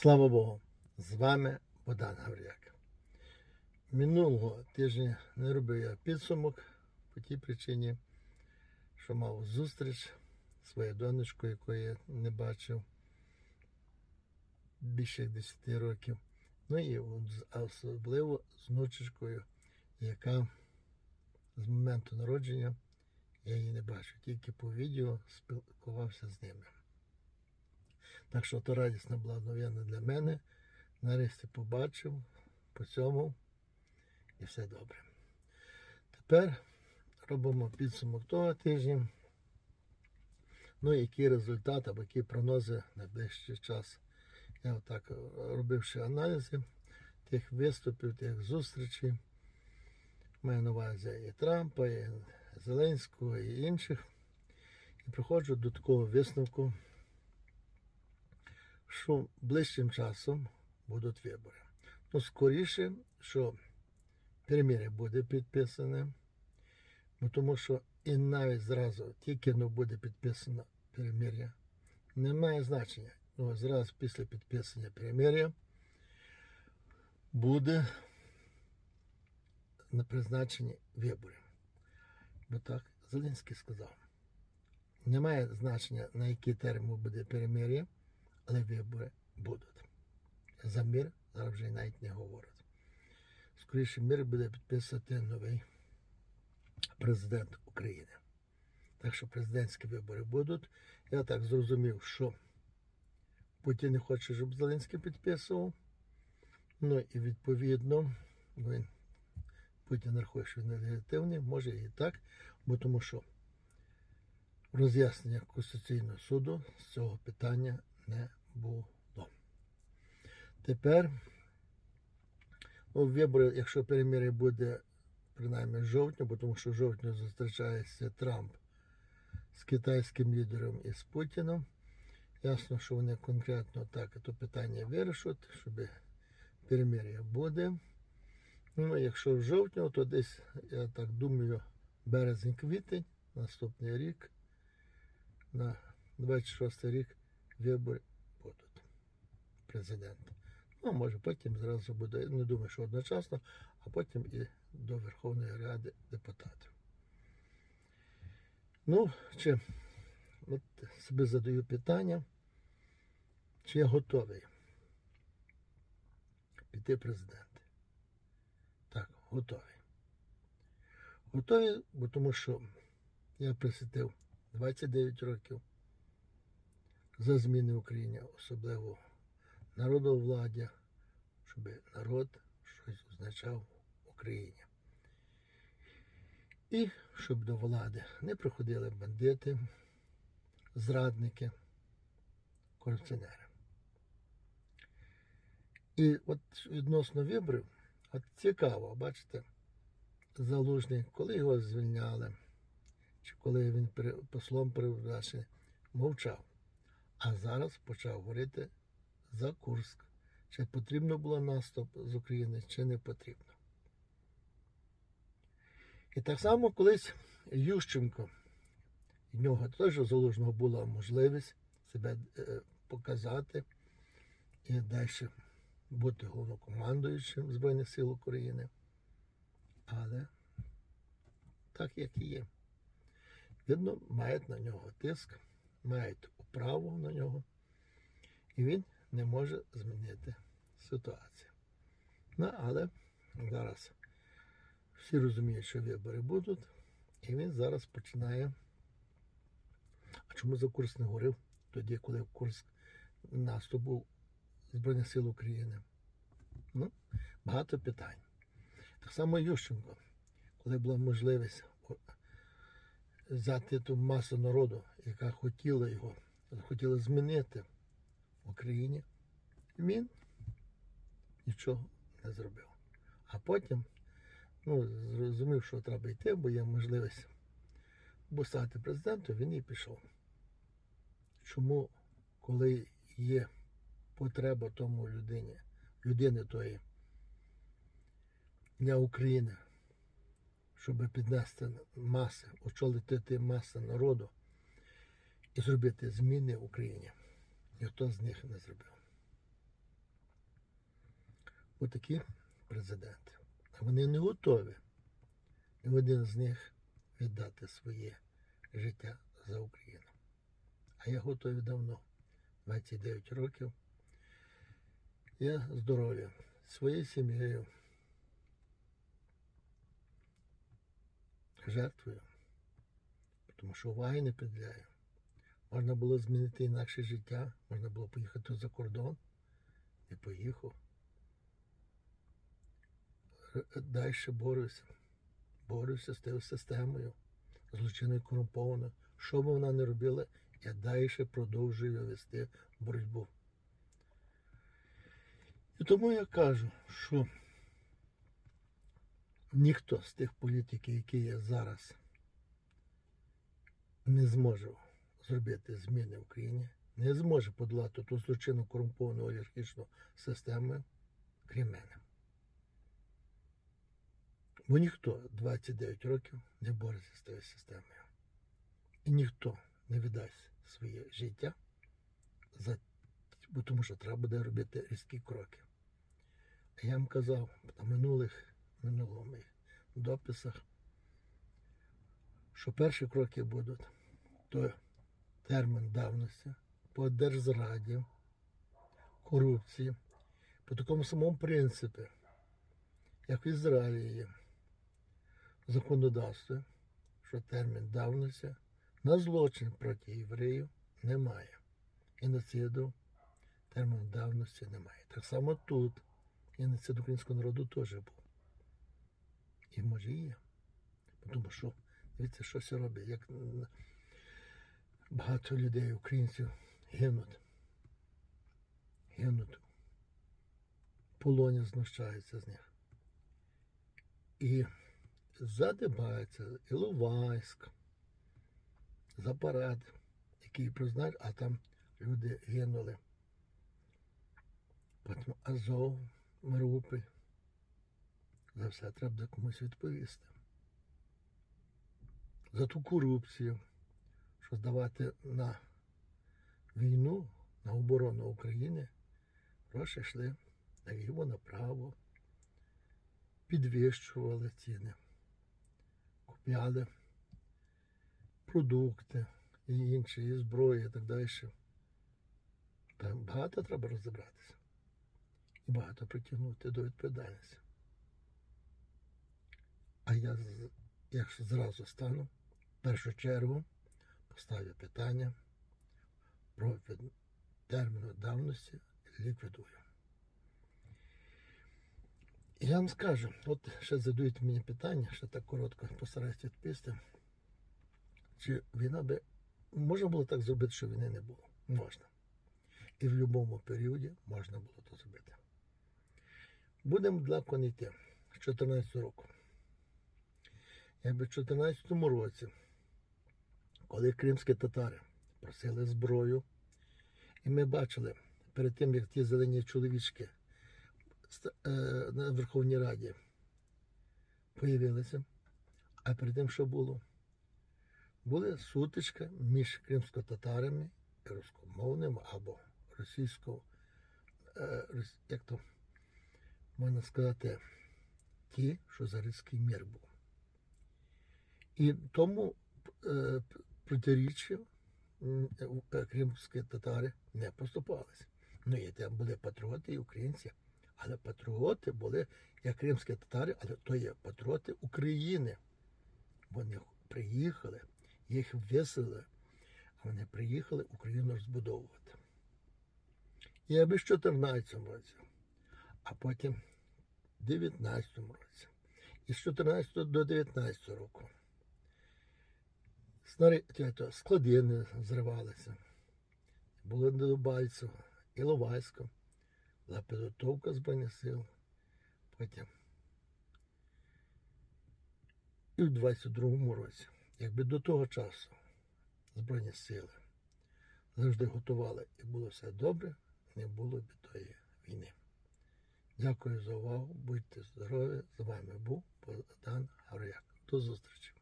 Слава Богу! З вами Богдан Гавряк. Минулого тижня не робив я підсумок по тій причині, що мав зустріч своєю донечкою, якої я не бачив більше 10 років. Ну і особливо з внучечкою, яка з моменту народження я її не бачив, тільки по відео спілкувався з ними. Так що то радісна була новина для мене. Нарешті побачив по цьому і все добре. Тепер робимо підсумок того тижня. Ну який результат або які прогнози на найближчий час. Я отак робивши аналізи тих виступів, тих зустрічей. Маю на увазі і Трампа, і Зеленського, і інших. І приходжу до такого висновку, що ближчим часом будуть вибори. Ну, скоріше, що перемир'я буде підписане, бо тому що і навіть зразу, тільки не буде підписано перемир'я, немає значення. Ну, зразу після підписання перемир'я буде на призначенні виборів. Бо так Зеленський сказав. Немає значення, на який термін буде перемир'я, але вибори будуть. За мир зараз вже навіть не говорять. Скоріше мир буде підписувати новий президент України. Так що президентські вибори будуть. Я так зрозумів, що Путін не хоче, щоб Зеленський підписував. Ну і відповідно, він Путін рахує, що він нелегітимний, може і так, бо тому що роз'яснення Конституційного суду з цього питання не було. Тепер ну, вибори, якщо перемир'я буде принаймні в жовтні, бо тому що в зустрічається Трамп з китайським лідером і з Путіном. Ясно, що вони конкретно так це питання вирішать, щоб перемир'я буде. Ну, якщо в жовтні, то десь, я так думаю, березень-квітень, наступний рік, на 26 рік вибори президента. Ну, може потім зразу буде, не думаю, що одночасно, а потім і до Верховної Ради депутатів. Ну, чи от собі задаю питання, чи я готовий піти президент. Так, готовий. Готовий, бо тому що я присвятив 29 років за зміни в Україні, особливо народовладдя, щоб народ щось означав в Україні. І щоб до влади не приходили бандити, зрадники, корупціонери. І от відносно виборів, от цікаво, бачите, залужний, коли його звільняли, чи коли він послом призначений, мовчав. А зараз почав говорити за Курск. Чи потрібно було наступ з України, чи не потрібно. І так само колись Ющенко, в нього теж залужного була можливість себе е, показати і далі бути головнокомандуючим Збройних сил України. Але так як і є. Видно, мають на нього тиск, мають управу на нього, і він не може змінити ситуацію. Ну, але зараз всі розуміють, що вибори будуть, і він зараз починає. А чому за Курск не говорив тоді, коли Курск наступ був Збройних сил України? Ну, багато питань. Так само Ющенко, коли була можливість взяти ту масу народу, яка хотіла його, хотіла змінити Україні, він нічого не зробив. А потім ну, зрозумів, що треба йти, бо є можливість стати президентом, він і пішов. Чому, коли є потреба тому людині, людини тої для України, щоб піднести маси, очолити маси народу і зробити зміни в Україні, ніхто з них не зробив. отакі президенти. Вони не готові. Ні один з них віддати своє життя за Україну. А я готовий давно, 29 років. Я здоров'я своєю сім'єю. Жертвую, тому що уваги не приділяю. Можна було змінити інакше життя, можна було поїхати за кордон. Не поїхав. Далі борюся. Борюся з тією системою, злочинною корумпованою. Що б вона не робила, я далі продовжую вести боротьбу. І тому я кажу, що ніхто з тих політиків, які є зараз, не зможе зробити зміни в Україні, не зможе подолати ту злочинну корумповану олігархічну систему, крім мене. Бо ніхто 29 років не бореться з тією системою. І ніхто не віддасть своє життя, за, бо тому що треба буде робити різкі кроки. А я вам казав на минулих минулому дописах, що перші кроки будуть то термін давності по держзраді, корупції, по такому самому принципі, як в Ізраїлі в законодавстві, що термін давності на злочин проти євреїв немає. Геноциду терміну давності немає. Так само тут геноцид українського народу теж був. І може є. Тому що, дивіться, що це робить, як багато людей, українців, гинуть. Гинуть. В полоні знущаються з них. І задибається Іловайськ, Запорад, який признають, а там люди гинули. Потім Азов, Маріуполь. За все треба комусь відповісти. За ту корупцію, що здавати на війну, на оборону України, гроші йшли наліво, направо, підвищували ціни, купляли продукти і інші, і зброї, і так далі. Там багато треба розібратися і багато притягнути до відповідальності. А я якщо зразу стану, в першу чергу поставлю питання про терміну давності ліквідую. Я вам скажу, от ще задають мені питання, ще так коротко постараюсь відповісти. Чи війна би можна було так зробити, що війни не було? Можна. І в будь-якому періоді можна було то зробити. Будемо не йти. З 14 року. Якби в 14 році, коли кримські татари просили зброю, і ми бачили перед тим, як ті зелені чоловічки е, на Верховній Раді появилися, а перед тим, що було? Була сутичка між кримсько-татарами і рускомовними або російсько, е, як то можна сказати, ті, що за ризький мір був. І тому п- протиріччю м, е, кримські татари не поступалися. Ну, і там були патріоти і українці, але патріоти були як кримські татари, але то є патріоти України. Вони приїхали, їх виселили, а вони приїхали Україну розбудовувати. І аби в 14 році, а потім в 19 році. І з 14 до 19 року. Снаряд, ето, складини зривалися. Було Недобальцево, Іловайсько, була підготовка Збройних сил. Потім. І в 22-му році, якби до того часу Збройні сили завжди готували і було все добре, не було б тої війни. Дякую за увагу. Будьте здорові. З вами був Богдан Гаврияк. До зустрічі.